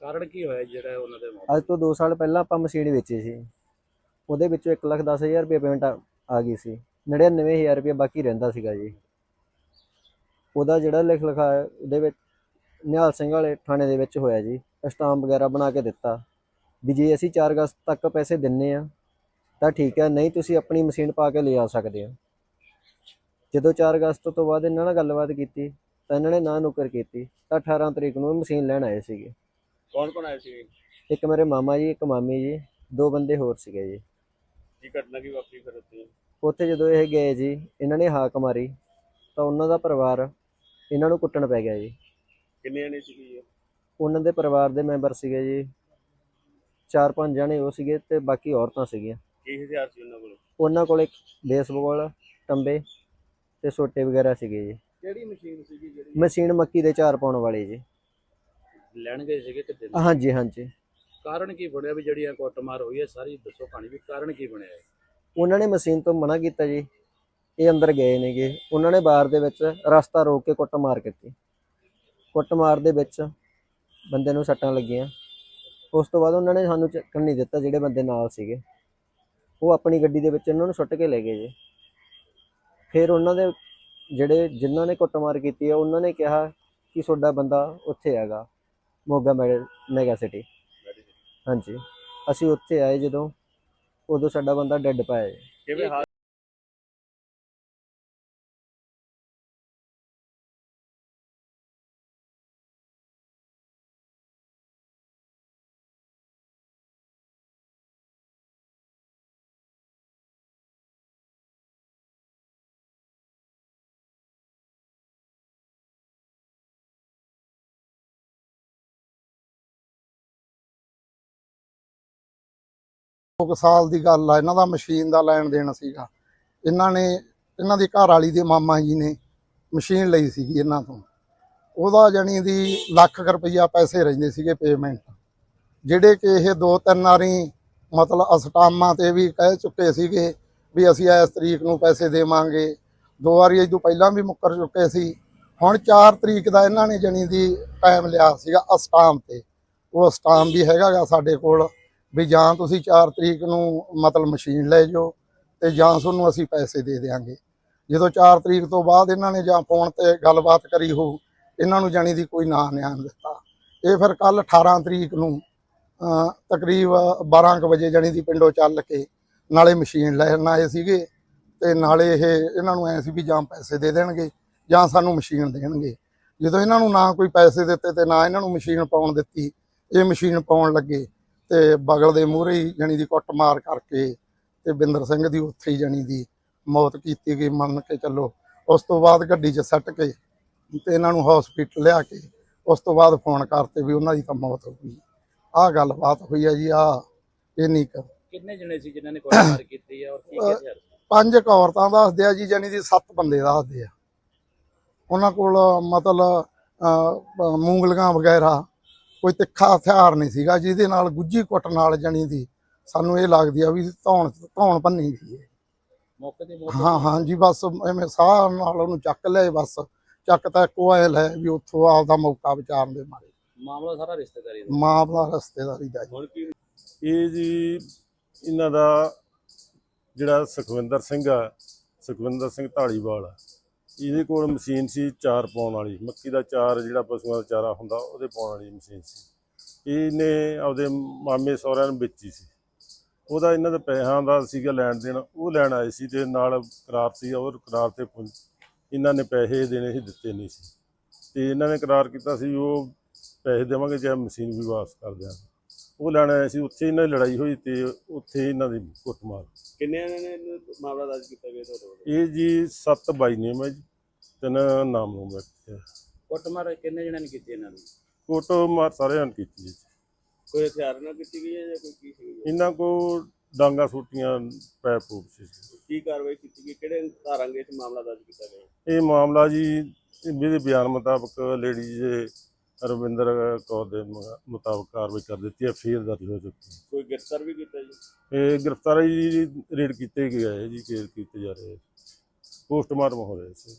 ਕਾਰਨ ਕੀ ਹੋਇਆ ਜਿਹੜਾ ਉਹਨਾਂ ਦੇ ਮੌਤ ਅੱਜ ਤੋਂ 2 ਸਾਲ ਪਹਿਲਾਂ ਆਪਾਂ ਮਸ਼ੀਨ ਵੇਚੀ ਸੀ। ਉਹਦੇ ਵਿੱਚੋਂ 1 ਲੱਖ 10000 ਰੁਪਏ ਪੇਮੈਂਟ ਆ ਆ ਗਈ ਸੀ। 99000 ਰੁਪਏ ਬਾਕੀ ਰਹਿੰਦਾ ਸੀਗਾ ਜੀ। ਉਹਦਾ ਜਿਹੜਾ ਲਿਖ ਲਿਖਾ ਉਹਦੇ ਵਿੱਚ ਨਿਹਾਲ ਸਿੰਘ ਵਾਲੇ ਥਾਣੇ ਦੇ ਵਿੱਚ ਹੋਇਆ ਜੀ। ਸਟਾਂਪ ਵਗੈਰਾ ਬਣਾ ਕੇ ਦਿੱਤਾ। ਵੀ ਜੇ ਅਸੀਂ 4 ਅਗਸਤ ਤੱਕ ਪੈਸੇ ਦਿੰਨੇ ਆ, ਤਾਂ ਠੀਕ ਹੈ। ਨਹੀਂ ਤੁਸੀਂ ਆਪਣੀ ਮਸ਼ੀਨ ਪਾ ਕੇ ਲੈ ਆ ਸਕਦੇ ਹੋ। ਜਦੋਂ 4 ਅਗਸਤ ਤੋਂ ਬਾਅਦ ਇਹਨਾਂ ਨਾਲ ਗੱਲਬਾਤ ਕੀਤੀ, ਤਾਂ ਇਹਨਾਂ ਨੇ ਨਾ ਨੁਕਰ ਕੀਤੀ। ਤਾਂ 18 ਤਰੀਕ ਨੂੰ ਇਹ ਮਸ਼ੀਨ ਲੈਣ ਆਏ ਸੀਗੇ। ਕੌਣ ਕੌਣ ਆਏ ਸੀ? ਇੱਕ ਮੇਰੇ ਮਾਮਾ ਜੀ ਇੱਕ ਮਾਮੀ ਜੀ ਦੋ ਬੰਦੇ ਹੋਰ ਸੀਗੇ ਜੀ। ਕੀ ਘਟਨਾ ਕੀ ਵਾਪਰੀ ਫਿਰ ਉੱਥੇ? ਉੱਥੇ ਜਦੋਂ ਇਹ ਗਏ ਜੀ ਇਹਨਾਂ ਨੇ ਹਾਕ ਮਾਰੀ ਤਾਂ ਉਹਨਾਂ ਦਾ ਪਰਿਵਾਰ ਇਹਨਾਂ ਨੂੰ ਕੁੱਟਣ ਪੈ ਗਿਆ ਜੀ। ਕਿੰਨੇ ਜਣੇ ਸੀ ਇਹ ਉਹਨਾਂ ਦੇ ਪਰਿਵਾਰ ਦੇ ਮੈਂਬਰ ਸੀਗੇ ਜੀ। ਚਾਰ ਪੰਜ ਜਣੇ ਉਹ ਸੀਗੇ ਤੇ ਬਾਕੀ ਔਰਤਾਂ ਸੀਗੀਆਂ। ਕੀ ਹਥਿਆਰ ਸੀ ਉਹਨਾਂ ਕੋਲ? ਉਹਨਾਂ ਕੋਲ ਇੱਕ ਬੇਸਬਾਲ ਟੰਬੇ ਤੇ ਸੋਟੇ ਵਗੈਰਾ ਸੀਗੇ ਜੀ। ਕਿਹੜੀ ਮਸ਼ੀਨ ਸੀਗੀ ਜਿਹੜੀ? ਮਸ਼ੀਨ ਮੱਕੀ ਦੇ ਚਾਰ ਪਾਉਣ ਵਾਲੀ ਜੀ। ਲੈਣ ਗਏ ਸੀਗੇ ਤੇ ਦਿਨ ਹਾਂਜੀ ਹਾਂਜੀ। ਕਾਰਨ ਕੀ ਬਣਿਆ ਵੀ ਜਿਹੜੀ ਇਹ ਕੁੱਟਮਾਰ ਹੋਈ ਹੈ ਸਾਰੀ ਦੱਸੋ ਕਹਾਣੀ ਵੀ ਕਾਰਨ ਕੀ ਬਣਿਆ ਹੈ ਉਹਨਾਂ ਨੇ ਮਸ਼ੀਨ ਤੋਂ ਮਨਾ ਕੀਤਾ ਜੀ। ਇਹ ਅੰਦਰ ਗਏ ਨੇਗੇ ਉਹਨਾਂ ਨੇ ਬਾਰ ਦੇ ਵਿੱਚ ਰਸਤਾ ਰੋਕ ਕੇ ਕੁੱਟਮਾਰ ਕੀਤੀ। ਕੁੱਟਮਾਰ ਦੇ ਵਿੱਚ ਬੰਦੇ ਨੂੰ ਸੱਟਾਂ ਲੱਗੀਆਂ। ਉਸ ਤੋਂ ਬਾਅਦ ਉਹਨਾਂ ਨੇ ਸਾਨੂੰ ਚੱਕਣ ਨਹੀਂ ਦਿੱਤਾ ਜਿਹੜੇ ਬੰਦੇ ਨਾਲ ਸੀਗੇ। ਉਹ ਆਪਣੀ ਗੱਡੀ ਦੇ ਵਿੱਚ ਇਹਨਾਂ ਨੂੰ ਸੁੱਟ ਕੇ ਲੈ ਗਏ ਜੀ। ਫਿਰ ਉਹਨਾਂ ਦੇ ਜਿਹੜੇ ਜਿਨ੍ਹਾਂ ਨੇ ਕੁੱਟਮਾਰ ਕੀਤੀ ਹੈ ਉਹਨਾਂ ਨੇ ਕਿਹਾ ਕਿ ਤੁਹਾਡਾ ਬੰਦਾ ਉੱਥੇ ਹੈਗਾ। Moga mega city. ਹਾਂਜੀ। ਅਸੀਂ ਉੱਥੇ ਆਏ ਜਦੋਂ ਉਦੋਂ ਸਾਡਾ ਬੰਦਾ ਡੈੱਡ ਪਾਇਆ ਜੀ। ਕਿਵੇਂ ਹਾਲ ਕੁ ਸਾਲ ਦੀ ਗੱਲ ਆ, ਇਹਨਾਂ ਦਾ ਮਸ਼ੀਨ ਦਾ ਲੈਣ ਦੇਣ ਸੀਗਾ। ਇਹਨਾਂ ਨੇ, ਇਹਨਾਂ ਦੀ ਘਰ ਵਾਲੀ ਦੇ ਮਾਮਾ ਜੀ ਨੇ ਮਸ਼ੀਨ ਲਈ ਸੀਗੀ ਇਹਨਾਂ ਤੋਂ। ਉਹਦਾ ਜਣੀ ਦੀ ਲੱਖ ਰੁਪਈਆ ਪੈਸੇ ਰਹਿੰਦੇ ਸੀਗੇ ਪੇਮੈਂਟ ਜਿਹੜੇ ਕਿ ਇਹ ਦੋ ਤਿੰਨ ਵਾਰੀ ਮਤਲਬ ਅਸਟਾਮਾਂ ਤੇ ਵੀ ਕਹਿ ਚੁੱਕੇ ਸੀਗੇ ਵੀ ਅਸੀਂ ਇਸ ਤਰੀਕ ਨੂੰ ਪੈਸੇ ਦੇਵਾਂਗੇ। ਦੋ ਵਾਰੀ ਇਹ ਤੋਂ ਪਹਿਲਾਂ ਵੀ ਮੁੱਕਰ ਚੁੱਕੇ ਸੀ। ਹੁਣ 4 ਤਰੀਕ ਦਾ ਇਹਨਾਂ ਨੇ ਜਣੀ ਦੀ ਟਾਈਮ ਲਿਆ ਸੀਗਾ ਅਸਟਾਮ ਤੇ। ਉਹ ਅਸਟਾਮ ਵੀ ਹੈਗਾਗਾ ਸਾਡੇ ਕੋਲ। ਵੀ ਜਾਂ ਤੁਸੀਂ 4 ਤਰੀਕ ਨੂੰ ਮਤਲਬ ਮਸ਼ੀਨ ਲੈ ਜਾਓ ਤੇ ਜਾਂ ਤੁਹਾਨੂੰ ਅਸੀਂ ਪੈਸੇ ਦੇ ਦੇਵਾਂਗੇ ਜਦੋਂ 4 ਤਰੀਕ ਤੋਂ ਬਾਅਦ ਇਹਨਾਂ ਨੇ ਜਾਂ ਫੋਨ ਤੇ ਗੱਲਬਾਤ ਕਰੀ ਹੋ, ਇਹਨਾਂ ਨੂੰ ਜਾਣੀ ਦੀ ਕੋਈ ਨਾਂ ਨਿਆਨ ਦਿੱਤਾ। ਇਹ ਫਿਰ ਕੱਲ 18 ਤਰੀਕ ਨੂੰ ਤਕਰੀਬ 12 ਕੁ ਵਜੇ ਜਾਣੀ ਦੀ ਪਿੰਡੋਂ ਚੱਲ ਕੇ ਨਾਲੇ ਮਸ਼ੀਨ ਲੈਣ ਆਏ ਸੀਗੇ ਤੇ ਨਾਲੇ ਇਹ ਇਹਨਾਂ ਨੂੰ ਐ ਸੀ ਵੀ ਜਾਂ ਪੈਸੇ ਦੇ ਦੇਣਗੇ ਜਾਂ ਸਾਨੂੰ ਮਸ਼ੀਨ ਦੇਣਗੇ। ਜਦੋਂ ਇਹਨਾਂ ਨੂੰ ਨਾ ਕੋਈ ਪੈਸੇ ਦਿੱਤੇ ਤੇ ਨਾ ਇਹਨਾਂ ਨੂੰ ਮਸ਼ੀਨ ਪਾਉਣ ਦਿੱਤੀ, ਇਹ ਮਸ਼ੀਨ ਪਾਉਣ ਲੱਗੇ। ਤੇ ਬਗਲ ਦੇ ਮੂਹਰੇ ਹੀ ਜਣੀ ਦੀ ਕੁੱਟਮਾਰ ਕਰਕੇ ਤੇ ਬਿੰਦਰ ਸਿੰਘ ਦੀ ਉੱਥੇ ਹੀ ਜਣੀ ਦੀ ਮੌਤ ਕੀਤੀ ਗਈ ਮੰਨ ਕੇ ਚੱਲੋ। ਉਸ ਤੋਂ ਬਾਅਦ ਗੱਡੀ 'ਚ ਸੱਟ ਕੇ ਤੇ ਇਹਨਾਂ ਨੂੰ ਹਸਪੀਟਲ ਲਿਆ ਕੇ ਉਸ ਤੋਂ ਬਾਅਦ ਫੋਨ ਕਰਤੇ ਵੀ ਉਹਨਾਂ ਦੀ ਤਾਂ ਮੌਤ ਹੋ ਗਈ। ਆਹ ਗੱਲਬਾਤ ਹੋਈ ਆ ਜੀ ਆ ਇੰਨੀ ਕੁ ਕਿੰਨੇ ਜਣੇ ਸੀ ਜਿਨ੍ਹਾਂ ਨੇ ਕੁੱਟਮਾਰ ਕੀਤੀ ਹੈ ਔਰ ਕੀ ਕੀ ਹਥਿਆਰ ਸੀ ਪੰਜ ਕੁ ਔਰਤਾਂ ਦੱਸਦੇ ਆ ਜੀ ਜਾਨੀ ਦੀ ਸੱਤ ਬੰਦੇ ਦੱਸਦੇ ਆ। ਉਹਨਾਂ ਕੋਲ ਮਤਲਬ ਮੂੰਗਲੀਆਂ ਵਗੈਰਾ ਕੋਈ ਤਿੱਖਾ ਹਥਿਆਰ ਨਹੀਂ ਸੀਗਾ ਜਿਹਦੇ ਨਾਲ ਗੁੱਜੀ ਕੁੱਟ ਨਾਲ ਜਾਨੀ ਦੀ ਸਾਨੂੰ ਇਹ ਲੱਗਦੀ ਆ ਵੀ ਧੌਣ ਧੌਣ ਭੰਨੀ ਸੀ ਇਹ। ਮੌਕੇ ਤੇ ਮੌਤ ਹਾਂ ਹਾਂ ਜੀ ਬਸ ਐਵੇਂ ਸਾਹ ਨਾਲ ਉਹਨੂੰ ਚੱਕ ਲਿਆ ਬਸ। ਚੱਕ ਤਾਂ ਇੱਕੋ ਐ ਲੈ ਵੀ ਉੱਥੋਂ ਆਪਦਾ ਮੌਕਾ ਵਿਚਾਰਨ ਦੇ ਮਾਰੇ। ਮਾਮਲਾ ਸਾਰਾ ਰਿਸ਼ਤੇਦਾਰੀ ਦਾ? ਮਾਂ ਦਾ ਰਸਤੇਦਾਰੀ ਦਾ ਜੀ। ਹੁਣ ਕੀ? ਇਹ ਜੀ ਇਹਨਾਂ ਦਾ ਜਿਹੜਾ ਸੁਖਵਿੰਦਰ ਸਿੰਘ ਆ ਸੁਖਵਿੰਦਰ ਸਿੰਘ ਢਾਲੀਵਾਲ ਆ। ਇਹਦੇ ਕੋਲ ਮਸ਼ੀਨ ਸੀ ਚਾਰ ਪਾਉਣ ਵਾਲੀ ਮੱਕੀ ਦਾ ਚਾਰ ਜਿਹੜਾ ਪਸ਼ੂਆਂ ਦਾ ਚਾਰਾ ਹੁੰਦਾ ਉਹਦੇ ਪਾਉਣ ਵਾਲੀ ਮਸ਼ੀਨ ਸੀ। ਇਹਨੇ ਆਪਦੇ ਮਾਮੇ ਸਹੁਰਿਆਂ ਨੂੰ ਵੇਚੀ ਸੀ। ਉਹਦਾ ਇਹਨਾਂ ਦੇ ਪੈਸਿਆਂ ਦਾ ਸੀਗਾ ਲੈਣ ਦੇਣ ਉਹ ਲੈਣ ਆਏ ਸੀ ਤੇ ਨਾਲ ਕਰਾਰ ਸੀ ਉਹ ਕਰਾਰ ਤੇ ਇਹਨਾਂ ਨੇ ਪੈਸੇ ਦੇਣੇ ਸੀ ਦਿੱਤੇ ਨਹੀਂ ਸੀ। ਤੇ ਇਹਨਾਂ ਨੇ ਕਰਾਰ ਕੀਤਾ ਸੀ ਉਹ ਪੈਸੇ ਦੇਵਾਂਗੇ ਜਾਂ ਮਸ਼ੀਨ ਵੀ ਵਾਪਸ ਕਰ ਦਿਆਂਗੇ। ਉਹ ਲੈਣ ਆਏ ਸੀ ਉੱਥੇ ਇਹਨਾਂ ਦੀ ਲੜਾਈ ਹੋਈ ਤੇ ਉੱਥੇ ਇਹਨਾਂ ਦੀ ਕੁੱਟਮਾਰ। ਕਿੰਨੇ ਨੇ ਮਾਮਲਾ ਦਰਜ ਕੀਤਾ ਗਿਆ ਤੁਹਾਡੇ ਇਹ ਜੀ ਸੱਤ ਬਾਈ ਨੇ ਮੈਂ ਜੀ। ਤਿੰਨ ਨਾਮ ਨੂੰ ਬੈਠੇ ਕੁੱਟਮਾਰ ਕਿੰਨੇ ਜਣਿਆਂ ਨੇ ਕੀਤੀ ਇਹਨਾਂ ਦੀ? ਕੁੱਟਮਾਰ ਸਾਰਿਆਂ ਨੇ ਕੀਤੀ ਜੀ। ਕੋਈ ਹਥਿਆਰ ਨਾਲ ਕੀਤੀ ਗਈ ਹੈ ਜਾਂ ਕੋਈ ਕੀ ਸੀ? ਇਹਨਾਂ ਕੋ ਡਾਂਗਾ ਸੂਟੀਆਂ ਪੈ ਪੂਪ ਸੀ। ਕੀ ਕਾਰਵਾਈ ਕੀਤੀ ਗਈ? ਕਿਹੜੇ ਧਾਰਾਂਗੇ ਇਸ ਮਾਮਲਾ ਦਰਜ ਕੀਤਾ ਗਿਆ? ਇਹ ਮਾਮਲਾ ਜੀ ਇਹਦੇ ਬਿਆਨ ਮੁਤਾਬਕ ਲੇਡੀ ਜੇ ਰਵਿੰਦਰ ਕੌਰ ਦੇ ਮੁਤਾਬਕ ਕਾਰਵਾਈ ਕਰ ਦਿੱਤੀ ਹੈ ਫੇਰ ਦਰਜ ਹੋ ਚੁੱਕੀ ਹੈ। ਕੋਈ ਗ੍ਰਿਫਤਾਰ ਵੀ ਕੀਤਾ ਜੀ? ਇਹ ਗ੍ਰਿਫਤਾਰੀ ਰੇਡ ਕੀਤੇ ਗਏ ਹੈ ਜੀ ਕੇਸ ਕੀਤੇ ਜਾ ਰਹੇ ਪੋਸਟਮਾਰਟਮ ਹੋ ਰਿਹਾ ਸੀ।